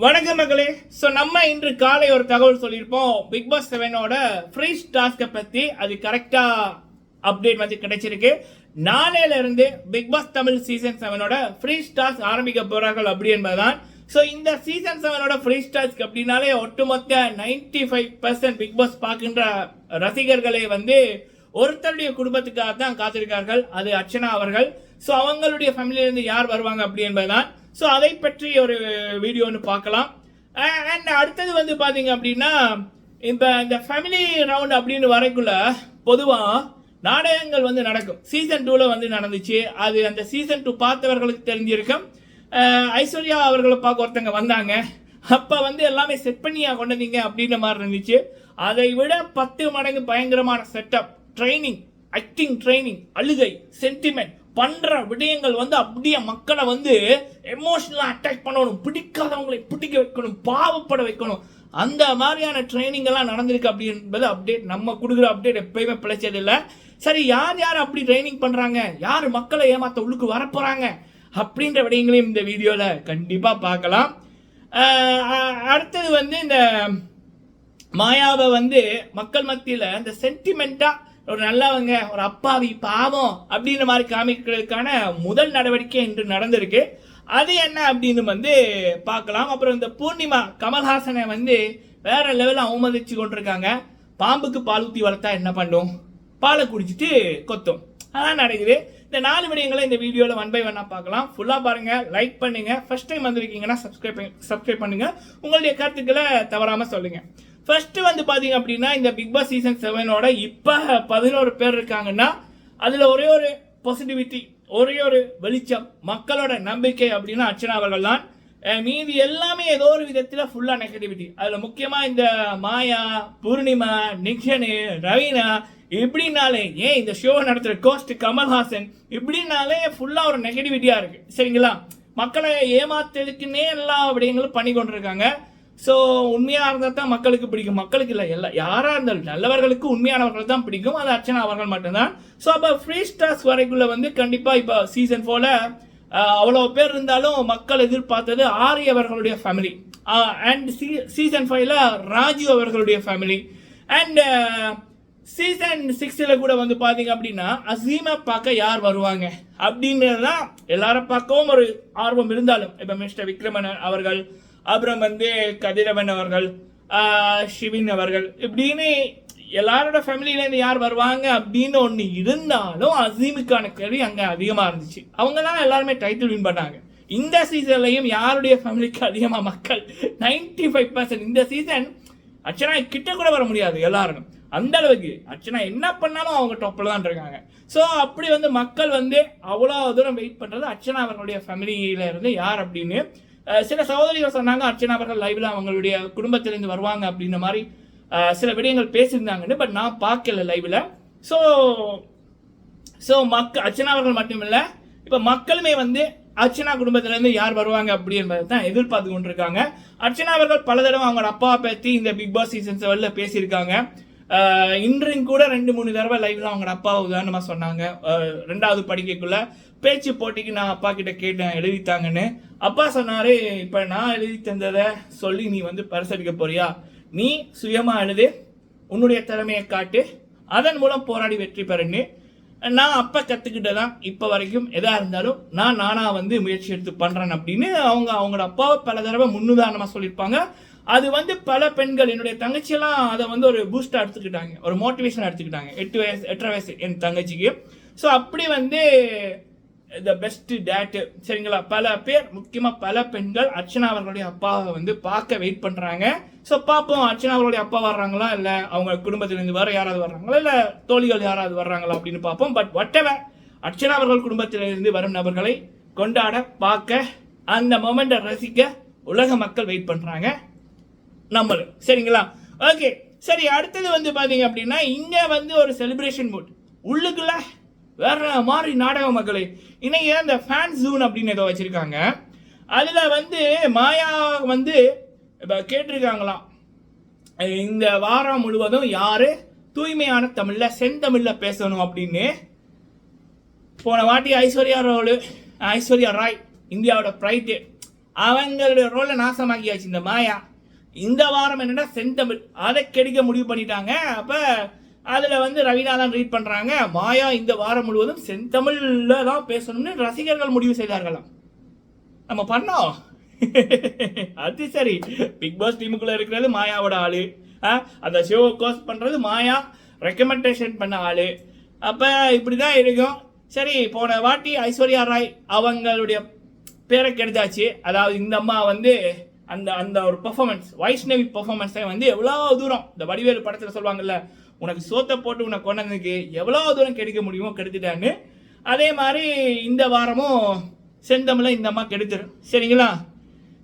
வணக்கம் மகளே ஸோ நம்ம இன்று காலை ஒரு தகவல் சொல்லியிருப்போம். பிக் பாஸ் செவனோட ஃப்ரீ டாஸ்கை பற்றி அது கரெக்டாக அப்டேட் வந்து கிடைச்சிருக்கு. நாளையிலிருந்து பிக் பாஸ் தமிழ் சீசன் செவனோட ஃப்ரீ டாஸ்க் ஆரம்பிக்க போகிறார்கள் அப்படி என்பதுதான். ஸோ இந்த சீசன் செவனோட ஃப்ரீ டாஸ்க் அப்படின்னாலே ஒட்டுமொத்த ninety five percent Bigg Boss பார்க்கின்ற ரசிகர்களை வந்து ஒருத்தருடைய குடும்பத்துக்காக தான் காத்திருக்கார்கள். அது அர்ச்சனா அவர்கள். ஸோ அவங்களுடைய ஃபேமிலியிலேருந்து யார் வருவாங்க அப்படி என்பதுதான். ஸோ அதை பற்றி ஒரு வீடியோ ஒன்று பார்க்கலாம். அண்ட் அடுத்தது வந்து பார்த்தீங்க அப்படின்னா இப்போ இந்த ஃபேமிலி ரவுண்ட் அப்படின்னு வரைக்குள்ள பொதுவாக நாடகங்கள் வந்து நடக்கும். சீசன் டூவில் வந்து நடந்துச்சு. அது அந்த சீசன் டூ பார்த்தவர்களுக்கு தெரிஞ்சிருக்கும். ஐஸ்வர்யா அவர்களை பார்க்க ஒருத்தங்க வந்தாங்க. அப்போ வந்து எல்லாமே செட் பண்ணியா கொண்டு வந்தீங்க அப்படின்ற மாதிரி இருந்துச்சு. அதை விட பத்து மடங்கு பயங்கரமான செட்டப் ட்ரைனிங் ஆக்டிங் ட்ரைனிங் அழுகை சென்டிமெண்ட் பண்ற விடயங்கள் வந்து அப்படியே மக்களை வந்து எமோஷனலா அட்டாக் பண்ணணும். பிடிக்காதவங்களை பிடிக்க வைக்கணும். பாவப்பட வைக்கணும். அந்த மாதிரியான ட்ரைனிங் எல்லாம் நடந்திருக்கு அப்படின்றது அப்டேட் நம்ம கொடுக்குற அப்டேட் எப்பயுமே பிழைச்சது இல்லை. சரி யார் யார் அப்படி ட்ரைனிங் பண்றாங்க? யார் மக்களை ஏமாத்த உள்ளுக்கு வரப்போறாங்க? அப்படின்ற விடயங்களையும் இந்த வீடியோவில் கண்டிப்பாக பார்க்கலாம். அடுத்தது வந்து இந்த மாயாவை வந்து மக்கள் மத்தியில் இந்த சென்டிமெண்ட்டாக ஒரு நல்லவங்க ஒரு அப்பாவி பாவம் அப்படின்ற மாதிரி காமிக்கிறதுக்கான முதல் நடவடிக்கை இன்று நடந்திருக்கு. அது என்ன அப்படின்னு வந்து பார்க்கலாம். அப்புறம் இந்த பூர்ணிமா கமல்ஹாசனை வந்து வேற லெவலில் அவமதிச்சு கொண்டிருக்காங்க. பாம்புக்கு பால் ஊற்றி வளர்த்தா என்ன பண்ணும்? பாலை குடிச்சிட்டு கொத்தும். அதான் நடக்குது. இந்த நாலு விடயங்களை இந்த வீடியோவில் ஒன் பை ஒன்னாக பார்க்கலாம். ஃபுல்லாக பாருங்கள் லைக் பண்ணுங்கள் ஃபஸ்ட் டைம் வந்திருக்கீங்கன்னா சப்ஸ்கிரைப் சப்ஸ்கிரைப் பண்ணுங்கள் உங்களுடைய கருத்துக்களை தவறாமல் சொல்லுங்கள் ஃபஸ்ட்டு வந்து பார்த்தீங்க அப்படின்னா இந்த பிக் பாஸ் சீசன் செவனோட இப்போ பதினோரு பேர் இருக்காங்கன்னா அதில் ஒரே ஒரு பாசிட்டிவிட்டி ஒரே ஒரு வெளிச்சம் மக்களோட நம்பிக்கை அப்படின்னா அர்ச்சனா அவர்கள் தான். மீதி எல்லாமே ஏதோ ஒரு விதத்தில் ஃபுல்லாக நெகட்டிவிட்டி அதில் முக்கியமாக இந்த மாயா பூர்ணிமா நிக்ஷனு ரவீனா இப்படின்னாலே ஏன் இந்த ஷோவை நடத்துகிற கோஸ்ட் கமல்ஹாசன் இப்படின்னாலே ஃபுல்லாக ஒரு நெகட்டிவிட்டியாக இருக்குது சரிங்களா? மக்களை ஏமாத்துறதுக்குன்னே எல்லா விடயங்களும் பண்ணி கொண்டிருக்காங்க. ஸோ உண்மையாக இருந்தால் தான் மக்களுக்கு பிடிக்கும். மக்களுக்கு இல்லை எல்லா யாராக இருந்தாலும் நல்லவர்களுக்கு உண்மையானவர்கள் தான் பிடிக்கும். அது அர்ச்சனா அவர்கள் மட்டும்தான். ஸோ அப்போ ஃப்ரீ ஸ்டார்ஸ் வரைக்குள்ள வந்து கண்டிப்பாக இப்போ சீசன் ஃபோரில் அவ்வளோ பேர் இருந்தாலும் மக்கள் எதிர்பார்த்தது ஆரி அவர்களுடைய ஃபேமிலி அண்ட் சீ சீசன் ஃபைவ்ல ராஜு அவர்களுடைய ஃபேமிலி அண்ட் சீசன் சிக்ஸில் கூட வந்து பார்த்தீங்க அப்படின்னா அசீமை பார்க்க யார் வருவாங்க? அப்படின்றது தான் எல்லாரும் பார்க்கவும் ஒரு ஆர்வம் இருந்தாலும். இப்போ மிஸ்டர் விக்ரமன் அவர்கள் அப்புறம் வந்து கதிரவன் அவர்கள் ஷிவின் அவர்கள் இப்படின்னு எல்லாரோட ஃபேமிலியிலேருந்து யார் வருவாங்க அப்படின்னு ஒன்று இருந்தாலும் அசீமுக்கான கேள்வி அங்கே அதிகமாக இருந்துச்சு. அவங்க தான் எல்லாருமே டைட்டில் வின் பண்ணாங்க. இந்த சீசன்லையும் யாருடைய ஃபேமிலிக்கு அதிகமாக மக்கள்? 95% ஃபைவ் பர்சன்ட் இந்த சீசன் அர்ச்சனா கிட்ட கூட வர முடியாது எல்லாரும். அந்த அளவுக்கு அர்ச்சனா என்ன பண்ணாலும் அவங்க டாப்பில் தான் இருக்காங்க. ஸோ அப்படி வந்து மக்கள் வந்து அவ்வளோ தூரம் வெயிட் பண்ணுறது அர்ச்சனா அவர்களுடைய ஃபேமிலியில இருந்து யார் அப்படின்னு சில சகோதரிகள் சொன்னாங்க அர்ச்சனா அவர்கள் லைவ்ல அவங்களுடைய குடும்பத்திலேருந்து வருவாங்க அப்படின்ற மாதிரி சில விடயங்கள் பேசியிருந்தாங்கன்னு பட் நான் பார்க்கல லைவ்ல ஸோ ஸோ மக்க அர்ச்சனா அவர்கள் மட்டுமில்லை இப்போ மக்களுமே வந்து அர்ச்சனா குடும்பத்திலேருந்து யார் வருவாங்க அப்படி என்பதை தான் எதிர்பார்த்து கொண்டிருக்காங்க. அர்ச்சனா அவர்கள் பல தடவை அவங்க அப்பாவை பற்றி இந்த பிக் பாஸ் சீசன் செவனில் பேசியிருக்காங்க. இன்றையும் கூட ரெண்டு மூணு தடவை லைவ்ல அவங்க அப்பா உதாரணமாக சொன்னாங்க. ரெண்டாவது படிக்கக்குள்ள பேச்சு போட்டிக்கு நான் அப்பா கிட்ட கேட்டேன் எழுதித்தாங்கன்னு. அப்பா சொன்னாரு இப்போ நான் எழுதி தந்ததை சொல்லி நீ வந்து பரிசளிக்க போறியா? நீ சுயமா எழுது உன்னுடைய திறமையை காட்டு அதன் மூலம் போராடி வெற்றி பெறன்னு. நான் அப்போ கற்றுக்கிட்டதான் இப்போ வரைக்கும் எதாக இருந்தாலும் நான் நானாக வந்து முயற்சி எடுத்து பண்ணுறேன் அப்படின்னு அவங்க அவங்களோட அப்பாவை பல தடவை முன்னுதாரணமாக சொல்லியிருப்பாங்க. அது வந்து பல பெண்கள் என்னுடைய தங்கச்சியெல்லாம் அதை வந்து ஒரு பூஸ்டாக எடுத்துக்கிட்டாங்க. ஒரு மோட்டிவேஷன் எடுத்துக்கிட்டாங்க. எட்டு வயசு எட்டரை வயசு என் தங்கச்சிக்கு. ஸோ அப்படி வந்து த பெஸ்ட் டேட்டு சரிங்களா? பல பேர் முக்கியமாக பல பெண்கள் அர்ச்சனா அவர்களுடைய அப்பாவை வந்து பார்க்க வெயிட் பண்ணுறாங்க ஸோ பார்ப்போம் அர்ச்சனா அவர்களுடைய அப்பா வர்றாங்களா? இல்லை அவங்க குடும்பத்திலேருந்து வேறு யாராவது வர்றாங்களா? இல்லை தோழிகள் யாராவது வர்றாங்களா? அப்படின்னு பார்ப்போம். பட் ஒட்டவை அர்ச்சனா அவர்கள் குடும்பத்திலிருந்து வரும் நபர்களை கொண்டாட பார்க்க அந்த மொமெண்ட்டை ரசிக்க உலக மக்கள் வெயிட் பண்ணுறாங்க நம்மளும் சரிங்களா? ஓகே சரி அடுத்தது வந்து பார்த்தீங்க அப்படின்னா இங்கே வந்து ஒரு செலிப்ரேஷன் மூட் உள்ளுக்குள்ள வேற மாதிரி நாடக மக்களே இன்னைக்கு அந்த ஃபேன் ஜூன் அப்படின்னு ஏதோ வச்சுருக்காங்க. அதில் வந்து மாயா வந்து இப்போ கேட்டிருக்காங்களாம். இந்த வாரம் முழுவதும் யார் தூய்மையான தமிழில் செந்தமிழில் பேசணும் அப்படின்னு. போன வாட்டி ஐஸ்வர்யா ரோலு ஐஸ்வர்யா ராய் இந்தியாவோட ப்ரைட்டு அவங்களுடைய ரோலை நாசமாக்கியாச்சு இந்த மாயா. இந்த வாரம் என்னென்னா செந்தமிழ் அதை கெடுக்க முடிவு பண்ணிட்டாங்க. அப்போ அதில் வந்து ரவீனா தான் ரீட் பண்ணுறாங்க மாயா இந்த வாரம் முழுவதும் செந்தமிழில் தான் பேசணும்னு ரசிகர்கள் முடிவு செய்தார்களாம். நம்ம பண்ணோம். அது சரி. பிக் பாஸ் டீமுக்குள்ளே இருக்கிறது மாயாவோட ஆள். ஆ, அந்த ஷோவை கோஸ் பண்ணுறது மாயா. ரெக்கமெண்டேஷன் பண்ண ஆள். அப்போ இப்படி தான் இருக்கும். சரி போன வாட்டி ஐஸ்வர்யா ராய் அவங்களுடைய பேரை கெடுத்தாச்சு. அதாவது இந்த அம்மா வந்து அந்த அந்த ஒரு பெர்ஃபார்மன்ஸ் வைஷ்ணவி பெர்ஃபார்மன்ஸை வந்து எவ்வளோ தூரம்? இந்த வடிவேலு படத்தில் சொல்லுவாங்கல்ல உனக்கு சோத்தை போட்டு உனக்கு கொண்டதுக்கு எவ்வளோ தூரம் கெடுக்க முடியுமோ கெடுத்துட்டான்னு. அதே மாதிரி இந்த வாரமும் செந்தமில் இந்த அம்மா கெடுத்துரும். சரிங்களா?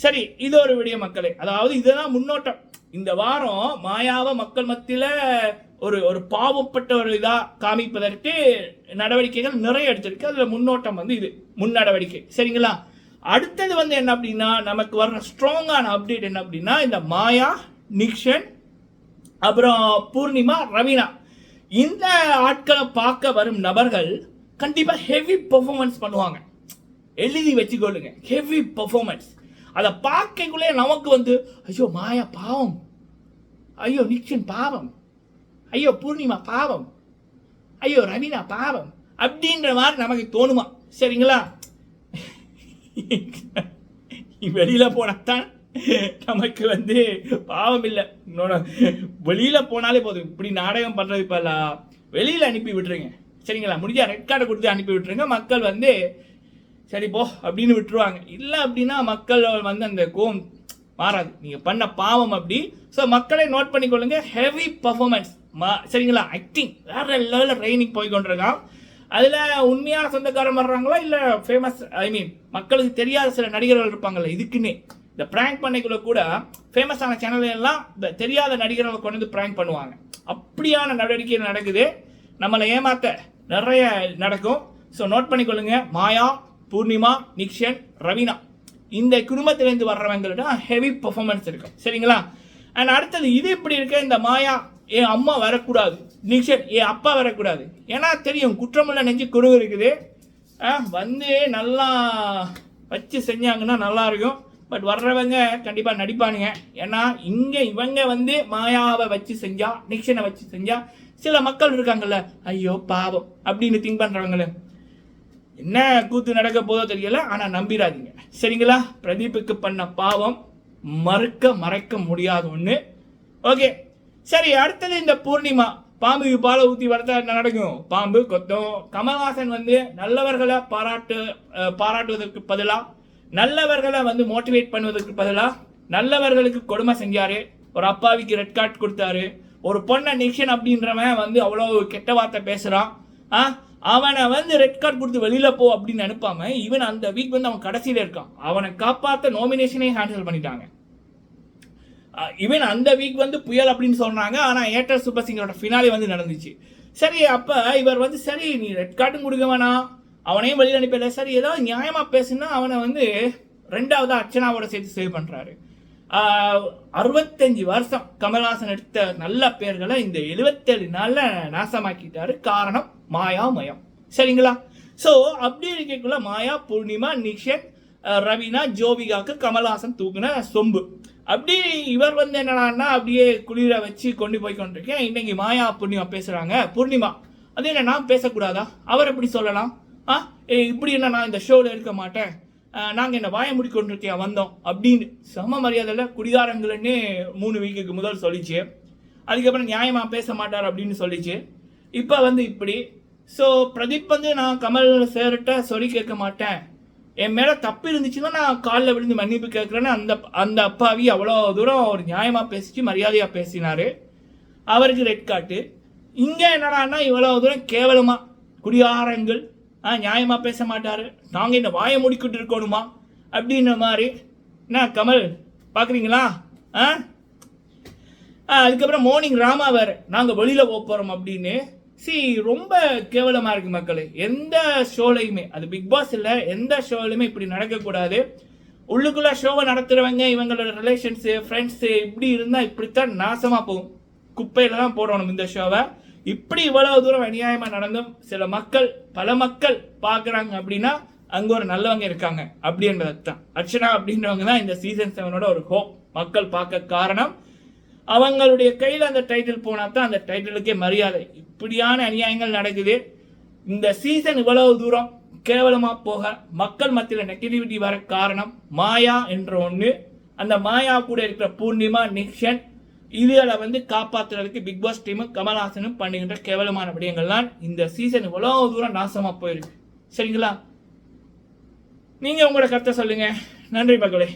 சரி இது ஒரு விடிய மக்களே. அதாவது இதுதான் முன்னோட்டம். இந்த வாரம் மாயாவை மக்கள் மத்தியில் ஒரு ஒரு பாவப்பட்ட ஒரு இதாக காமிப்பதற்கு நடவடிக்கைகள் நிறைய எடுத்திருக்கு. அதில் முன்னோட்டம் வந்து இது முன் நடவடிக்கை சரிங்களா? அடுத்தது வந்து என்ன அப்படின்னா நமக்கு வர்ற ஸ்ட்ராங்கான அப்டேட் என்ன அப்படின்னா இந்த மாயா நிக்ஷன் அப்புறம் பூர்ணிமா ரவீனா. இந்த ஆட்களை பார்க்க வரும் நபர்கள் கண்டிப்பாக ஹெவி பெர்ஃபார்மன்ஸ் பண்ணுவாங்க. எழுதி வச்சுக்கொள்ளுங்க. ஹெவி பெர்ஃபார்மன்ஸ் அதை பார்க்கக்குள்ளே நமக்கு வந்து ஐயோ மாயா பாவம். ஐயோ நிக்ஷன் பாவம். ஐயோ பூர்ணிமா பாவம். ஐயோ ரவீனா பாவம். அப்படின்ற மாதிரி நமக்கு தோணுமா? சரிங்களா? வெளியில போனாதான் நமக்கு வந்து பாவம் இல்லை. இன்னொன்னு வெளியில போனாலே போதும். இப்படி நாடகம் பண்றது இப்ப வெளியில அனுப்பி விட்டுருங்க. சரிங்களா? முடிஞ்சா ரெட் கார்டை கொடுத்து அனுப்பி விட்டுருங்க. மக்கள் வந்து சரி போ அப்படின்னு விட்டுருவாங்க. இல்லை அப்படின்னா மக்கள் வந்து அந்த கோம் மாறாது. நீங்க பண்ண பாவம் அப்படி. ஸோ மக்களை நோட் பண்ணிக்கொள்ளுங்க. ஹெவி பர்ஃபார்மன்ஸ் மா சரிங்களா? ஆக்டிங் வேற லெவலில் ட்ரைனிங் போய் கொண்டிருக்கான் அதில் உண்மையான சொந்தக்காரன் வர்றாங்களா இல்லை ஃபேமஸ் ஐ மீன் மக்களுக்கு தெரியாத சில நடிகர்கள் இருப்பாங்கல்ல இதுக்குன்னே. இந்த ப்ராங்க் பண்ணைக்குள்ள கூட ஃபேமஸான சேனல் எல்லாம் இந்த தெரியாத நடிகர்களை கொண்டு வந்து ப்ராங்க் பண்ணுவாங்க. அப்படியான நடவடிக்கை நடக்குது. நம்மளை ஏமாத்த நிறைய நடக்கும். ஸோ நோட் பண்ணிக்கொள்ளுங்க. மாயா பூர்ணிமா நிக்ஷன் ரவீனா. இந்த குடும்பத்திலேருந்து வர்றவங்கள்ட்ட ஹெவி பெர்ஃபார்மன்ஸ் இருக்கும். சரிங்களா? அண்ட் அடுத்தது இது இப்படி இருக்க? இந்த மாயா என் அம்மா வரக்கூடாது. நிக்ஷன் என் அப்பா வரக்கூடாது. ஏன்னா தெரியும் குற்றமுள்ள நெஞ்சு குரு இருக்குது ஆ, வந்து நல்லா வச்சு செஞ்சாங்கன்னா நல்லாயிருக்கும். பட் வர்றவங்க கண்டிப்பாக நடிப்பானுங்க. ஏன்னா இங்கே இவங்க வந்து மாயாவை வச்சு செஞ்சா நிக்ஷனை வச்சு செஞ்சா சில மக்கள் இருக்காங்கல்ல ஐயோ பாவம் அப்படின்னு திங்க் பண்ணுறவங்களே என்ன கூத்து நடக்க போதோ தெரியல ஆனால் நம்பிடாதீங்க சரிங்களா? பிரதீப்புக்கு பண்ண பாவம் மறுக்க மறைக்க முடியாத ஒன்று ஓகே சரி அடுத்தது இந்த பூர்ணிமா. பாம்புக்கு பாலை ஊற்றி வரதா என்ன நடக்கும்? பாம்பு கொத்தும் கமல்ஹாசன் வந்து நல்லவர்களை பாராட்டு பாராட்டுவதற்கு பதிலாக நல்லவர்களை வந்து மோட்டிவேட் பண்ணுவதற்கு பதிலாக நல்லவர்களுக்கு கொடுமை செஞ்சாரு. ஒரு அப்பாவிக்கு ரெட் கார்டு கொடுத்தாரு. ஒரு பொண்ணை நிக்ஷன் அப்படின்றவன் வந்து அவ்வளோ கெட்ட வார்த்தை பேசுகிறான் ஆ அவனை வந்து ரெட் கார்டு கொடுத்து வெளியில் போ அப்படின்னு அனுப்பாமல் இவன் அந்த வீக் வந்து அவன் கடைசியில் இருக்கான். அவனை காப்பாற்ற நாமினேஷனே ஹேண்டில் பண்ணிட்டாங்க. ஈவன் அந்த வீக் வந்து புயல் அப்படின்னு சொன்னாங்க ஆனால் ஏட்டர் சூப்பர் சிங்கரோட ஃபினாலே வந்து நடந்துச்சு. சரி அப்போ இவர் வந்து சரி நீ ரெட் கார்டும் கொடுக்க வேணாம். அவனையும் வெளியில் அனுப்பல சரி ஏதாவது நியாயமாக பேசுனா அவனை வந்து ரெண்டாவது அர்ச்சனாவோட சேர்த்து சேவ் பண்ணுறாரு அறுபத்தஞ்சு வருஷம் கமல்ஹாசன் எடுத்த நல்ல பேர்களை இந்த எழுபத்தேழு நாளில் நாசமாக்கிட்டாரு. காரணம் மாயா மயம் சரிங்களா? ஸோ அப்படி இருக்கக்குள்ள மாயா பூர்ணிமா நிஷன் ரவினா ஜோவிகாவுக்கு கமல்ஹாசன் தூக்குன சொம்பு. அப்படி இவர் வந்து என்னடான்னா அப்படியே குளிர வச்சு கொண்டு போய் கொண்டிருக்கேன். இன்னைக்கு மாயா பூர்ணிமா பேசுகிறாங்க பூர்ணிமா அது என்ன நான் பேசக்கூடாதா? அவர் எப்படி சொல்லலாம்? ஆ ஏ, இப்படி என்ன நான் இந்த ஷோவில் இருக்க மாட்டேன். நாங்கள் என்ன வாய மூடி கொண்டிருக்கேன் வந்தோம். அப்படின்னு சம மரியாதையில் குடிகாரங்கள்னு மூணு வீக்குக்கு முதல் சொல்லிச்சு. அதுக்கப்புறம் நியாயமாக பேச மாட்டார் அப்படின்னு சொல்லிச்சு. இப்போ வந்து இப்படி. ஸோ பிரதீப் வந்து நான் கமல் சேர்கிட்ட சொல்லி கேட்க மாட்டேன். என் மேலே தப்பு இருந்துச்சுன்னா நான் காலில் விழுந்து மன்னிப்பு கேட்குறேன்னு அந்த அந்த அப்பாவி அவ்வளோ தூரம் ஒரு நியாயமாக பேசிச்சு மரியாதையாக பேசினாரு. அவருக்கு ரெட் காட்டு இங்கே என்னடான்னா இவ்வளோ தூரம் கேவலமாக குடியாரங்கள் ஆ நியாயமாக பேச மாட்டார். நாங்கள் இந்த வாயை முடிக்கிட்டு இருக்கணுமா? அப்படின்ற மாதிரி. என்ன கமல் பார்க்குறீங்களா ஆ? ஆ, அதுக்கப்புறம் மார்னிங் ராமா வேறு. நாங்கள் வெளியில் போகிறோம் அப்படின்னு. சி ரொம்ப கேவலமாக இருக்கு மக்களே. எந்த ஷோலையுமே அது பிக் பாஸ் இல்லை எந்த ஷோலையுமே இப்படி நடக்கக்கூடாது. உள்ளுக்குள்ளே ஷோவை நடத்துகிறவங்க இவங்களோட ரிலேஷன்ஸு ஃப்ரெண்ட்ஸு இப்படி இருந்தால் இப்படித்தான் நாசமாக போகும். குப்பையில தான் போடணும் இந்த ஷோவை இப்படி இவ்வளவு தூரம் அநியாயமாக நடந்தும் சில மக்கள் பல மக்கள் பார்க்குறாங்க அப்படின்னா அங்கே ஒரு நல்லவங்க இருக்காங்க. அப்படின்றது தான் அர்ச்சனா அப்படின்றவங்க தான் இந்த சீசன் செவனோட ஒரு ஹோப் மக்கள் பார்க்க காரணம். அவங்களுடைய கையில் அந்த டைட்டில் போனால் தான் அந்த டைட்டிலுக்கே மரியாதை. இப்படியான அநியாயங்கள் நடக்குது. இந்த சீசன் இவ்வளவு தூரம் கேவலமாக போக மக்கள் மத்தியில் நெகட்டிவிட்டி வர காரணம் மாயா என்ற ஒன்று அந்த மாயா கூட இருக்கிற பூர்ணிமா நிக்ஷன் இதுகளை வந்து காப்பாத்துறதுக்கு பிக் பாஸ் டீமும் கமல்ஹாசனும் பண்ணுகின்ற கேவலமான விடயங்கள்லாம் இந்த சீசன் இவ்வளோ தூரம் நாசமாக போயிருக்கு. சரிங்களா? நீங்கள் உங்களோட கருத்தை சொல்லுங்கள் நன்றி மகளே.